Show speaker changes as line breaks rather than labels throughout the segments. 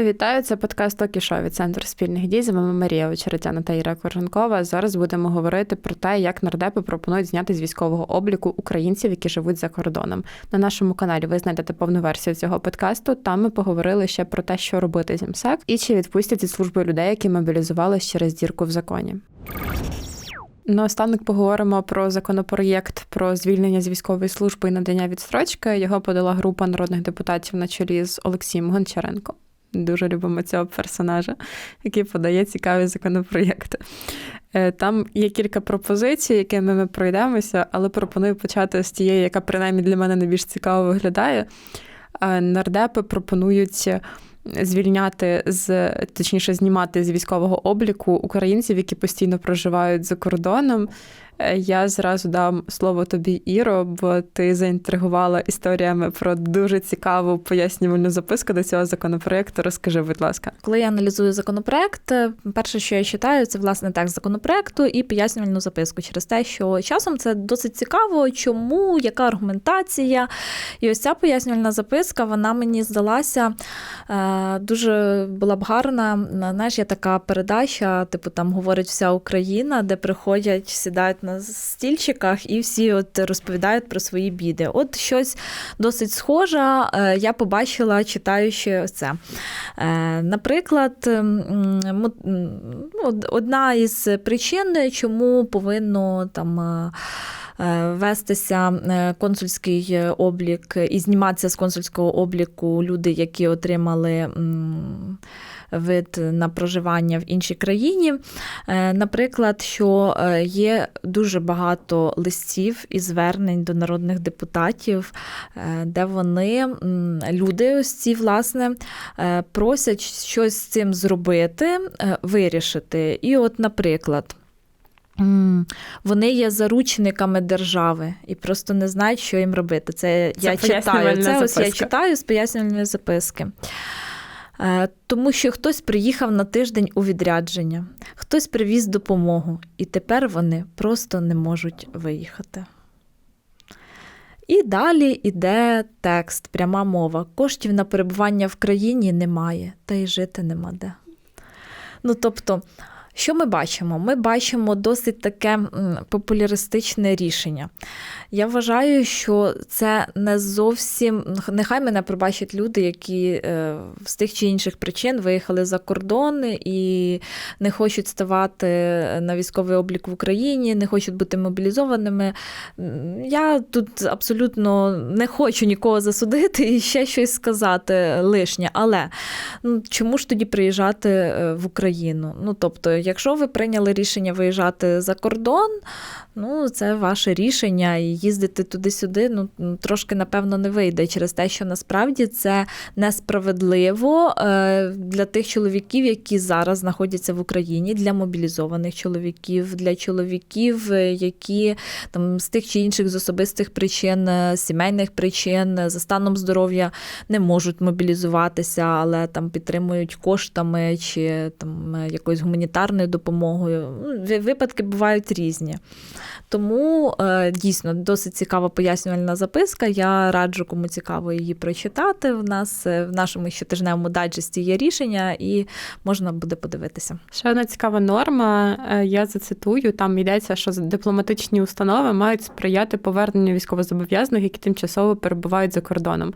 Вітаю, це подкаст Окішо від Центру спільних дій. З вами Марія Очеретяна та Іра Корженкова. Зараз будемо говорити про те, як нардепи пропонують зняти з військового обліку українців, які живуть за кордоном. На нашому каналі ви знайдете повну версію цього подкасту. Там ми поговорили ще про те, що робити з і чи відпустять зі служби людей, які мобілізувалися через дірку в законі. Наостанок поговоримо про законопроєкт про звільнення з військової служби і надання відстрочки. Його подала група народних депутатів на чолі з Олексієм Гончаренко. Дуже любимо цього персонажа, який подає цікаві законопроєкти. Е, там є кілька пропозицій, якими ми пройдемося, але пропоную почати з тієї, яка принаймні для мене найбільш цікаво виглядає. Е, нардепи пропонують звільняти з точніше знімати з військового обліку українців, які постійно проживають за кордоном. Е, я зразу дам слово тобі, Іро, бо ти заінтригувала історіями про дуже цікаву пояснювальну записку до цього законопроекту. Розкажи, будь ласка,
коли я аналізую законопроект, е, перше, що я читаю, це власне текст законопроекту і пояснювальну записку через те, що часом це досить цікаво, чому, яка аргументація. І ось ця пояснювальна записка, вона мені здалася е, дуже була б гарна. Знаєш, є така передача, типу там говорить вся Україна, де приходять, сідають на стільчиках, і всі от розповідають про свої біди. От щось досить схоже, я побачила, читаючи це. Е, наприклад, одна із причин, чому повинно там. Е, вестися е, консульський облік і зніматися з консульського обліку люди, які отримали вид на проживання в іншій країні. Е, наприклад, що е, є дуже багато листів і звернень до народних депутатів, е, де вони, люди, ось ці, власне, просять щось з цим зробити, вирішити. І, от, наприклад. Вони є заручниками держави і просто не знають, що їм робити. Це, це я читаю. Це ось я читаю з пояснювальної записки. Е, тому що хтось приїхав на тиждень у відрядження, хтось привіз допомогу, і тепер вони просто не можуть виїхати. І далі йде текст, пряма мова. Коштів на перебування в країні немає, та й жити нема де. Ну, тобто, що ми бачимо? Ми бачимо досить таке популяристичне рішення. Я вважаю, що це не зовсім нехай мене пробачать люди, які е, з тих чи інших причин виїхали за кордон і не хочуть ставати на військовий облік в Україні, не хочуть бути мобілізованими. Я тут абсолютно не хочу нікого засудити і ще щось сказати лишнє. Але ну, чому ж тоді приїжджати е, в Україну? Ну тобто, якщо ви прийняли рішення виїжджати за кордон, ну це ваше рішення, і їздити туди-сюди, ну трошки, напевно, не вийде через те, що насправді це несправедливо е, для тих чоловіків, які зараз знаходяться в Україні, для мобілізованих чоловіків, для чоловіків, е, які там з тих чи інших з особистих причин, е, сімейних причин, за станом здоров'я не можуть мобілізуватися, але там підтримують коштами чи там якоюсь гуманітарною допомогою. Ну, випадки бувають різні. Тому е, дійсно досить цікава пояснювальна записка. Я раджу, кому цікаво її прочитати. В нас е, в нашому щотижневому дайджесті є рішення, і можна буде подивитися.
Ще одна цікава норма. Е, я зацитую, там йдеться, що дипломатичні установи мають сприяти поверненню військовозобов'язаних, які тимчасово перебувають за кордоном.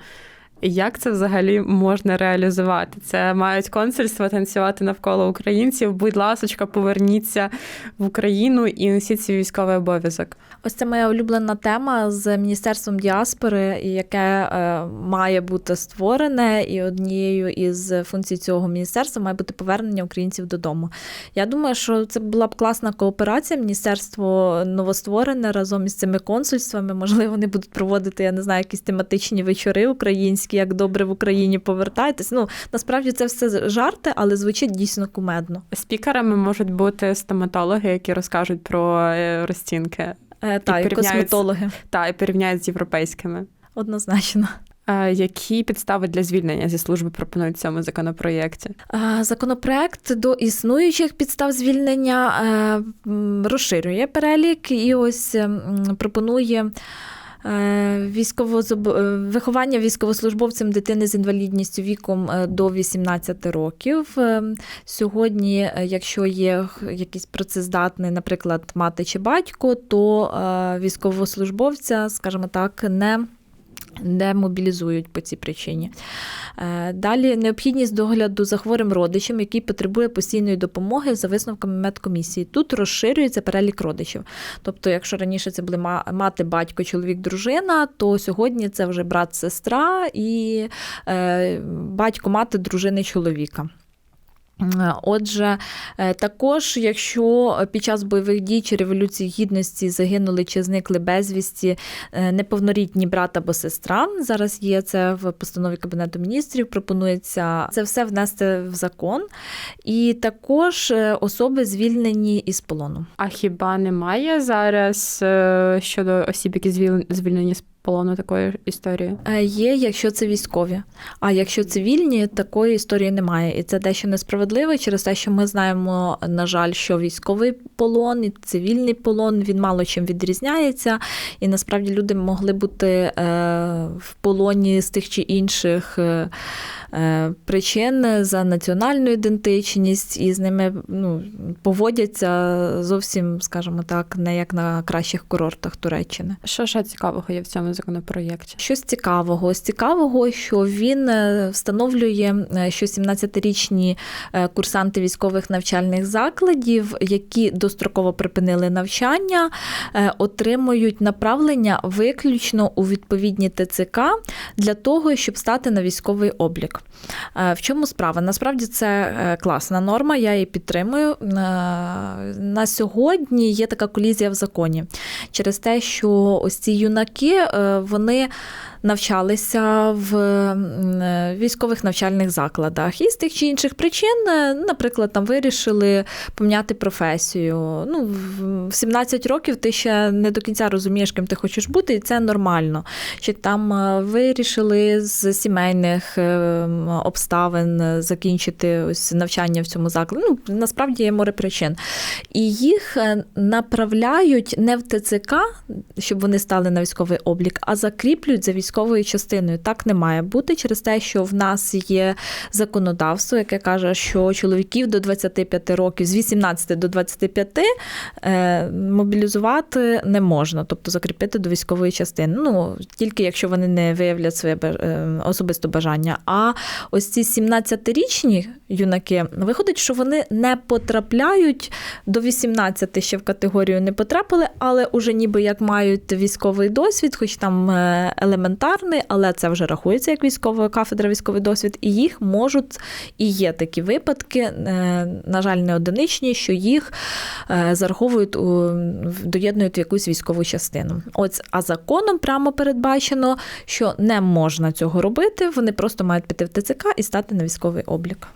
Як це взагалі можна реалізувати? Це мають консульства танцювати навколо українців. Будь ласочка, поверніться в Україну і несіть свій військовий обов'язок.
Ось це моя улюблена тема з міністерством діаспори, яке е, має бути створене, і однією із функцій цього міністерства має бути повернення українців додому. Я думаю, що це була б класна кооперація. Міністерство новостворене разом із цими консульствами. Можливо, вони будуть проводити, я не знаю, якісь тематичні вечори українські українські, як добре в Україні повертайтесь. Ну насправді це все жарти, але звучить дійсно кумедно.
Спікерами можуть бути стоматологи, які розкажуть про е, розцінки.
Е, та, і косметологи.
Та, і порівняють з європейськими.
Однозначно.
Які підстави для звільнення зі служби пропонують в цьому законопроєкті?
Законопроект до існуючих підстав звільнення е, розширює перелік і ось пропонує Е, Військовозоб... е, Виховання військовослужбовцем дитини з інвалідністю віком е, до 18 років. Сьогодні, якщо є якийсь працездатний, наприклад, мати чи батько, то військовослужбовця, скажімо так, не не мобілізують по цій причині. Е, Далі необхідність догляду за хворим родичем, який потребує постійної допомоги за висновками медкомісії. Тут розширюється перелік родичів. Тобто, якщо раніше це були мати, батько, чоловік, дружина, то сьогодні це вже брат, сестра і е, батько, мати, дружини чоловіка. Е, Отже, е, також, якщо під час бойових дій чи революції гідності загинули чи зникли безвісті е, неповнорідні брат або сестра, зараз є це в постанові Кабінету міністрів. Пропонується це все внести в закон, і також особи звільнені із полону.
А хіба немає зараз щодо осіб, які звільнені з полону такої історії?
Е, Є, якщо це військові. А якщо цивільні, такої історії немає. І це дещо несправедливо через те, що ми знаємо, на жаль, що військовий полон і цивільний полон він мало чим відрізняється. І насправді люди могли бути е, в полоні з тих чи інших. Е, Причин за національну ідентичність, і з ними ну, поводяться зовсім, скажімо так, не як на кращих курортах Туреччини.
Що ще цікавого є в цьому законопроєкті?
Щось цікавого. З цікавого, що він е, встановлює, е, що 17-річні е, курсанти військових навчальних закладів, які достроково припинили навчання, отримують направлення виключно у відповідні ТЦК для того, щоб стати на військовий облік. Е, В чому справа? Насправді це е, класна норма, я її підтримую. Е, На сьогодні є така колізія в законі через те, що ось ці юнаки вони навчалися в е, військових навчальних закладах. І з тих чи інших причин, е, наприклад, там вирішили поміняти професію. Ну, в- в 17 років ти ще не до кінця розумієш, ким ти хочеш бути, і це нормально. Чи там е, вирішили з сімейних обставин закінчити ось навчання в цьому закладі. Ну, насправді є море причин. І їх направляють не в ТЦК, щоб вони стали на військовий облік, а закріплюють за військовою частиною. Так не має бути через те, що в нас є законодавство, яке каже, що чоловіків до 25 років, з 18 до 25 е, мобілізувати не можна, тобто закріпити до військової частини. Ну тільки якщо вони не виявлять своє е, особисте бажання. А ось ці 17-річні юнаки виходить, що вони не потрапляють до 18 ще в категорію не потрапили, але уже ніби як мають військовий досвід, хоч там е, елементарний, але це вже рахується як військова кафедра, військовий досвід, і їх можуть і є такі випадки, е, на жаль, не одиничні, що їх е, зараховують доєднують в якусь військову частину. Ось а законом прямо передбачено, що не можна цього робити. Вони просто мають піти в ТЦК і стати на військовий облік.